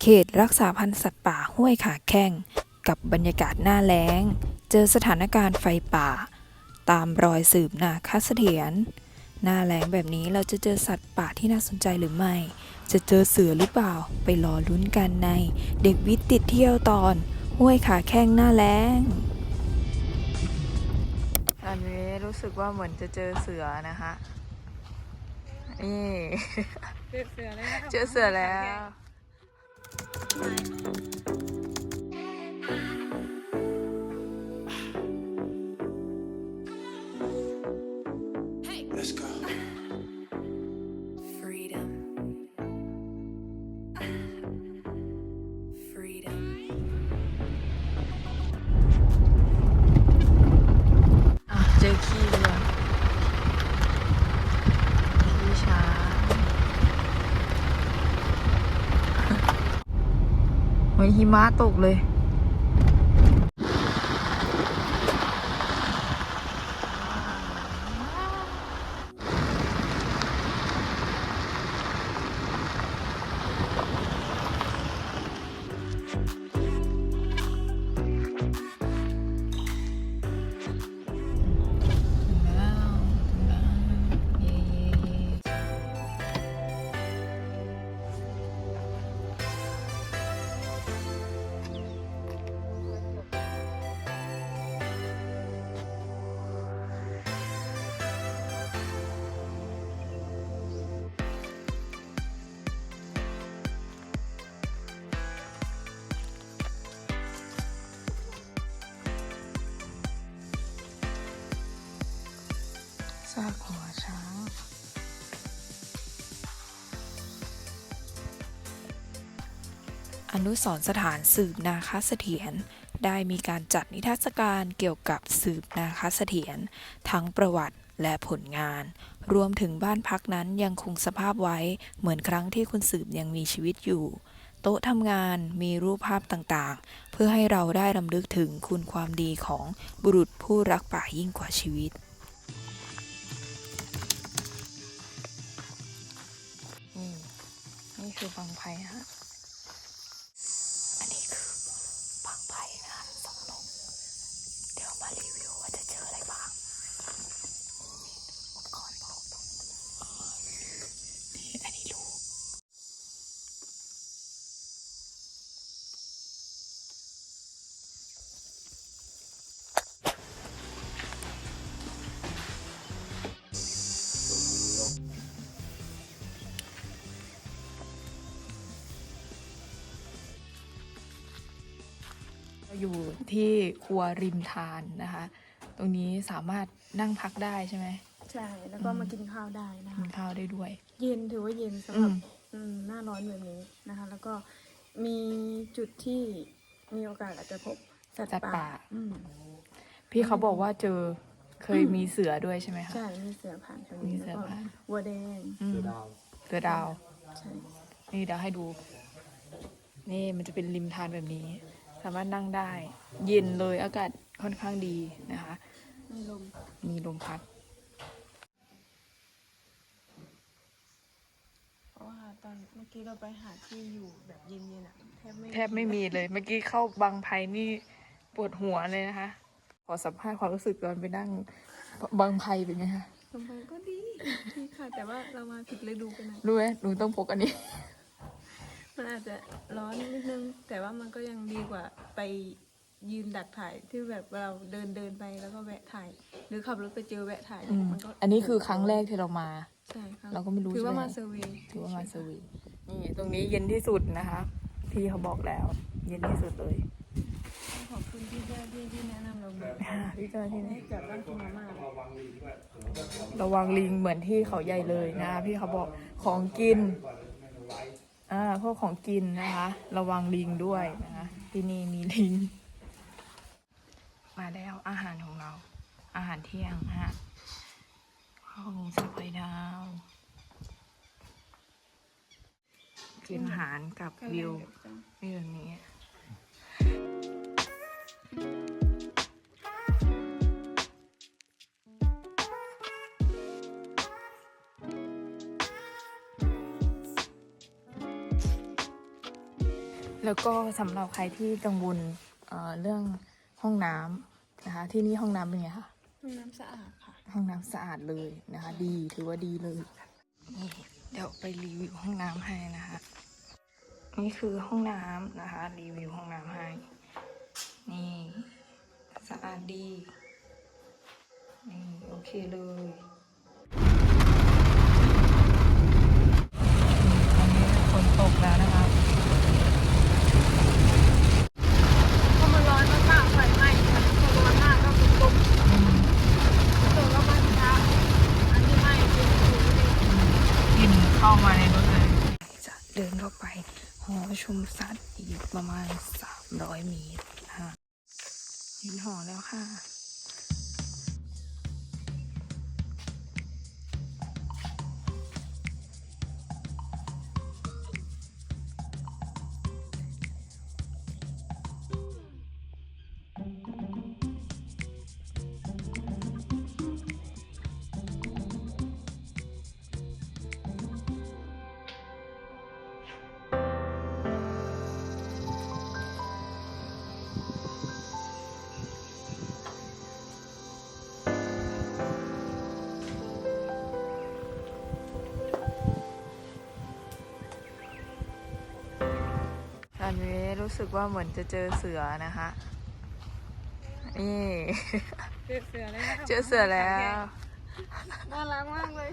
เขตรักษาพันธุ์สัตว์ป่าห้วยขาแข้ง กับบรรยากาศหน้าแล้ง เจอสถานการณ์ไฟป่า ตามรอยสืบนาคเสถียรหน้าแล้งแบบนี้เราจะเจอสัตว์ป่าที่น่าสนใจหรือไม่ จะเจอเสือหรือเปล่า ไปรอลุ้นกันใน เด็กวิทย์ติดเที่ยวตอน ห้วยขาแข้งหน้าแล้ง อันนี้รู้สึกว่าเหมือนจะเจอเสือนะคะนี่ เจอเสือเลยนะคะเจอเสือแล้ว Let's go. หิมะตกเลย ซากหัวช้าง อนุสรสถานสืบนาคเสถียรได้มีการจัดนิทรรศการเกี่ยวกับสืบนาคเสถียรทั้งประวัติและผลงาน รวมถึงบ้านพักนั้นยังคงสภาพไว้เหมือนครั้งที่คุณสืบยังมีชีวิตอยู่ โต๊ะทำงานมีรูปภาพต่างๆ เพื่อให้เราได้รำลึกถึงคุณความดีของบุรุษผู้รักป่ายิ่งกว่าชีวิต คือบางไพฮะอันนี้คือบางไพนะคะสองลงเดี๋ยวมารีวิวว่าจะเจออะไรบ้าง อยู่ที่ครัวริมทานนะคะ ตรงนี้สามารถนั่งพักได้ใช่ไหมใช่ แล้วก็มากินข้าวได้นะกิคะนข้าวได้ด้วย เย็นถือว่าเย็นสำหอืรับมอืมหน้าร้อนแบบนี้นะคะ แล้วก็มีจุดที่มีโอกาสอาจจะพบสัตว์สัตว์ป่าป่า อืม พี่เขาบอกว่าเจอเคยมีเสือด้วยใช่ไหมคะ ใช่ มีเสือผ่านแถวมีนี้เสืแล้อวก็ผ่าน วัวแดงอืมเสือดาวใช่นี่เดี๋ยวให้ดู นี่มันจะเป็นริมทานแบบนี้สามารถนั่งได้ เย็นเลยอากาศค่อนข้างดีนะคะ มีลมมีลมพัด เพราะว่าตอนเมื่อกี้เราไปหาที่อยู่แบบเย็นๆอะแทบไม่แทบไม่มีเลย เมื่อกี้เข้าบางไพนี่ปวดหัวเลยนะคะ ขอสัมภาษณ์ความรู้สึกตอนไปนั่งบางไพเป็นไงคะ ลมไปก็ดีดีค่ะ แต่ว่าเรามาผิดฤดูไปหน่อยรู้ไหมหนูต้องพกอันนี้ มันอาจจะร้อนนิดนึง แต่ว่ามันก็ยังดีกว่าไปยืนดักถ่ายที่แบบเราเดินเดินไปแล้วก็แวะถ่าย หรือขับรถไปเจอแวะถ่ายอืมมันก็อันนี้คือครั้งแรกที่เรามา ใช่ครับเราก็ไม่รู้ถือว่าใช่ไหม มาเซอร์เวย์ ถือว่ามาสวีนี่ตรงนี้เย็นที่สุดนะคะพี่เขาบอกแล้ว เย็นที่สุดเลยขอบคุณที่เจ้าที่ที่แนะนำเรามาอ่าพี่เจ้าหน้าที่ให้นี่จับร่างคุณมาม่าระวังลิงเหมือนที่เขาใหญ่เลยนะ พี่เขาบอกของกิน อ่าพวกของกินนะคะ ระวังลิงด้วยนะคะ ที่นี่มีลิง มาแล้วอาหารของเรา อาหารเที่ยงฮะข้าวหมูสับไข่ดาว กินอาหารกับวิววิวนี้ แล้วก็สำหรับใครที่กังวลเอ่อเรื่องห้องน้ำนะคะ ที่นี่ห้องน้ำเป็นไงคะ ห้องน้ำสะอาดค่ะ ห้องน้ำสะอาดเลยนะคะ ดีถือว่าดีเลยนี่เดี๋ยวไปรีวิวห้องน้ำให้นะคะนี่คือห้องน้ำนะคะ รีวิวห้องน้ำให้ นี่สะอาดดีนี่โอเคเลยตอนนี้ฝนตกแล้วนะคะ พอมันร้อนมากๆไฟไหม้ค่ะพอร้อนมากก็คือปุ๊บตัวก็มันช้าอันที่ไหม้คือคือไม่ได้ กลิ่น เข้ามาในรถเลย จะเดินเข้าไปหอชุมสัตว์อีกประมาณ 300 เมตรค่ะเห็นหอแล้วค่ะ รู้สึกว่าเหมือนจะเจอเสือนะคะนี่เจอเสือแล้วนะคะเจอเสือแล้วน่ารักมากเลย